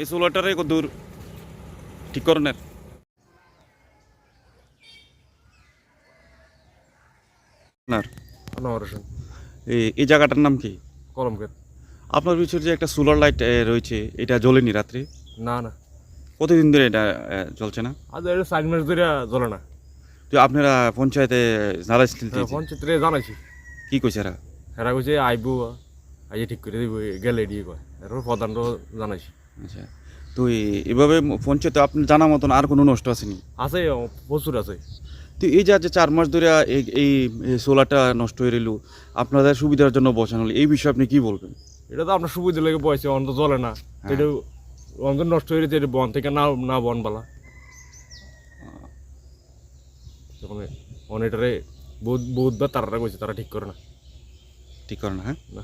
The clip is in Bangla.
এই সোলারটারে দূর? ঠিক করনের আপনার? এই এই জায়গাটার নাম কি? কলমকের আপনার পিছনে যে একটা সোলার লাইট রয়েছে এটা জ্বলেনি রাত্রে? না না। কতদিন ধরে এটা জ্বলছে না? আজ এটা চার মাস ধরে জ্বলে না। তো আপনারা পঞ্চায়েতে জানাইছিলেন পঞ্চায়েতে জানাইছি। কি কইছে এরা? হেরা কইছে আইবো আইয়ে ঠিক করে দিব গেলে দিয়ে কয়। এরপর প্রধানও জানাইছি। আচ্ছা। তো এই- এভাবে পঞ্চায়েতে আপনার জানা মতন আর কোনো নষ্ট আসেনি আছে প্রচুর আছে। তো এই যে চার মাস ধরে এই এই সোলারটা নষ্ট হয়ে রইল আপনাদের সুবিধার জন্য বসানো হলো এই বিষয়ে আপনি কি বলবেন? এটা তো আপনার সুবিধা লেগে বয়সে অন্ত জ্বলে না। এটা অন্ত নষ্ট হয়ে গেছে এটা বন থেকে না না বন বালা অনেকটারে বহুত বহুতবার তারা কইছে তারা ঠিক করে না। ঠিক করে না হ্যাঁ? না।